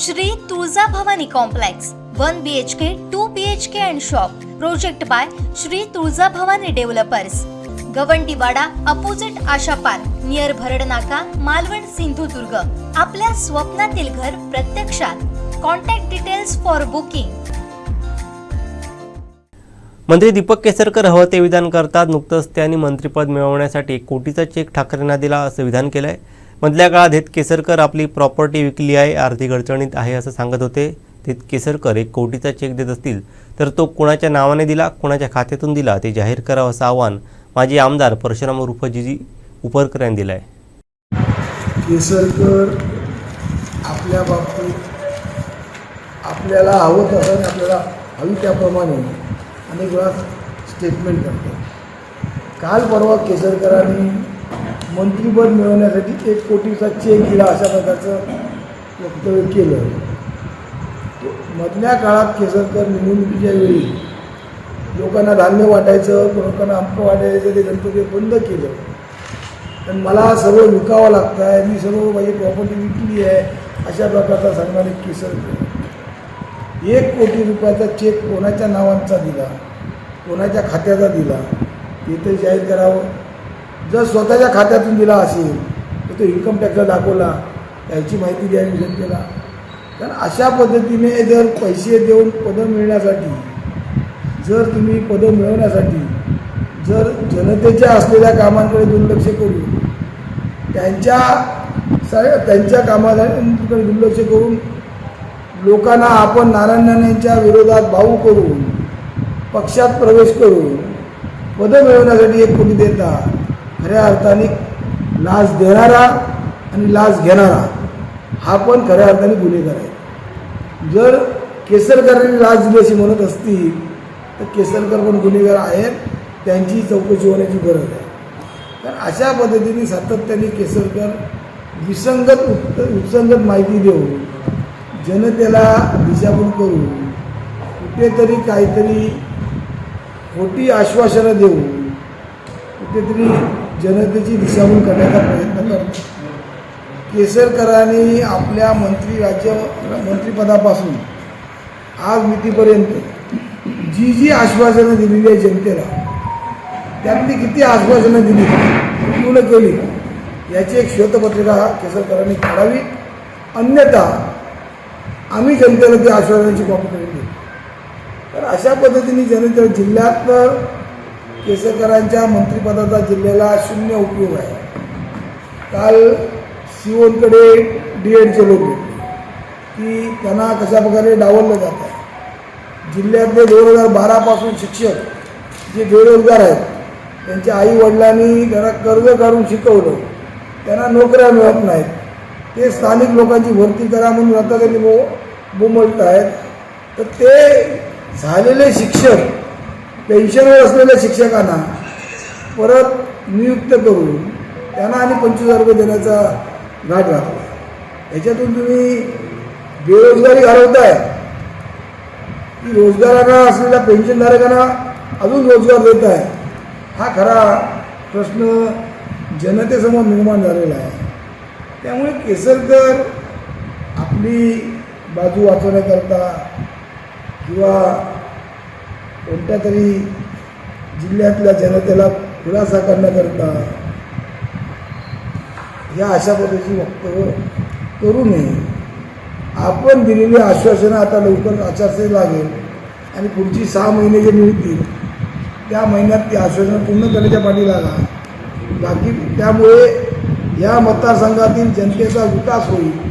Shri Tulja Bhavani complex one B H K two B H K and shop project by Shri Tulja Bhavani developers Gavandiwada opposite Asha park near Bharad Naka Malvan Sindhudurg. आपल्या स्वप्नातील घर प्रत्यक्षात. Contact details for booking मंत्री दीपक केसरकर हवं ते विधान करतात. नुकतंच त्यांनी मंत्रिपद मिळवण्यासाठी एक कोटीचा चेक ठाकरेंना दिला असं विधान केलं आहे मधल्या काळात हेत केसरकर आपली प्रॉपर्टी विकली आहे आर्थिक अडचणीत आहे असं सांगत होते. तेत केसरकर एक कोटीचा चेक देत असतील तर तो कोणाच्या नावाने दिला कोणाच्या खात्यातून दिला ते जाहीर करावं असं आव्हान माजी आमदार परशुराम रुफजीजी उपरकर यांनी दिलं आहे केसरकर आपल्या बाबतीत आपल्याला हवं तसं आपल्याला हवी त्याप्रमाणे अनेक वेळा स्टेटमेंट करतो काल परवा केसरकरांनी मंत्रिपद मिळवण्यासाठी एक कोटीचा चेक दिला अशा प्रकारचं वक्तव्य केलं. मधल्या काळात केसरकर निवडणुकीच्या वेळी लोकांना धान्य वाटायचं लोकांना आमकं वाटायचं ते गणपती बंद केलं. पण मला सर्व विकावं लागतं आहे मी सर्व माझी प्रॉपर्टी विकली आहे अशा प्रकारचा सांगणारे केसर एक कोटी रुपयाचा चेक कोणाच्या नावांचा दिला? कोणाच्या खात्याचा दिला? ते तर जाहीर करावं. जर स्वतःच्या खात्यातून दिला असेल तर तो इन्कम टॅक्सला दाखवला त्याची माहिती द्यावी जनतेला कारण अशा पद्धतीने जर पैसे देऊन पदं मिळण्यासाठी जर तुम्ही पदं मिळवण्यासाठी जर जनतेच्या असलेल्या कामांकडे दुर्लक्ष करून त्यांच्या त्यांच्या कामाकडे दुर्लक्ष करून लोकांना आपण नारायण राणेंच्या विरोधात भाऊ करून पक्षात प्रवेश करून पदं मिळवण्यासाठी एक कोटी देता खऱ्या अर्थाने लाच देणारा आणि लाच घेणारा हा पण खऱ्या अर्थाने गुन्हेगार आहे. जर केसरकरांनी लाच दिली अशी म्हणत असतील तर केसरकर पण गुन्हेगार आहेत त्यांची चौकशी होण्याची गरज आहे. तर अशा पद्धतीने सातत्याने केसरकर विसंगत उत्त विसंगत माहिती देऊन जनतेला दिशाभूल करून कुठेतरी काहीतरी खोटी आश्वासनं देऊन कुठेतरी जनतेची दिशाभूल करण्याचा प्रयत्न करतो. केसरकरांनी आपल्या मंत्री राज्य मंत्रिपदापासून आज मितीपर्यंत जी जी आश्वासनं दिलेली आहे जनतेला त्यातली किती आश्वासनं दिली पूर्ण केली याची एक श्वेतपत्रिका केसरकरांनी काढावी. अन्यथा आम्ही जनतेला ती आश्वासनाची कॉपी करून देऊ. तर अशा पद्धतीने जनते जिल्ह्यात केसरकरांच्या मंत्रिपदाचा जिल्ह्याला शून्य उपयोग आहे. काल सीओनकडे डी एडचे लोक भेटले. की त्यांना कशा प्रकारे डावललं जात आहे. जिल्ह्यातले दोन हजार बारापासून शिक्षक जे बेरोजगार आहेत त्यांच्या आई वडिलांनी त्यांना कर्ज काढून शिकवलं. त्यांना नोकऱ्या मिळत नाहीत. ते स्थानिक लोकांची भरती करा म्हणून आता त्यांनी बो बोमलत आहेत. तर ते झालेले शिक्षक पेन्शनवर असलेल्या शिक्षकांना परत नियुक्त करून त्यांना आणि पंचवीस हजार रुपये देण्याचा घाट घातला. याच्यातून तुम्ही बेरोजगारी घालवताय. की रोजगारांना असलेल्या पेन्शनधारकांना अजून रोजगार देत आहे हा खरा प्रश्न जनतेसमोर निर्माण झालेला आहे. त्यामुळे केसरकर आपली बाजू वाचवण्याकरता किंवा कोणत्या तरी जिल्ह्यातल्या जनतेला खुलासा करण्याकरता या अशा पद्धतीची वक्तव्य करू नये. आपण दिलेली आश्वासनं आता लवकर आचारसंहिता लागेल आणि पुढची सहा महिने जे मिळतील त्या महिन्यात ती आश्वासनं पूर्ण करण्याच्या पाठी लागा. बाकी त्यामुळे या मतदारसंघातील जनतेचा विकास होईल.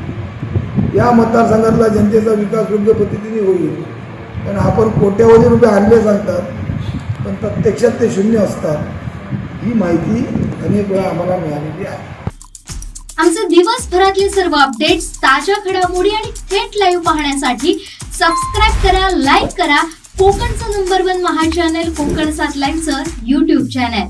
या मतदारसंघातला जनतेचा विकास योग्य पद्धतीने होईल. कारण आपण कोट्यावधी रुपये आणले सांगतात पण प्रत्यक्षात ते शून्य असतात. ही माहिती अनेक वेळा आम्हाला मिळालेली आहे. आमचे दिवसभरातले सर्व अपडेट्स ताज्या घडामोडी आणि थेट लाईव्ह पाहण्यासाठी सबस्क्राईब करा लाईक करा. कोकणचं नंबर वन महा चॅनल कोकण सात लाईनचं युट्यूब चॅनल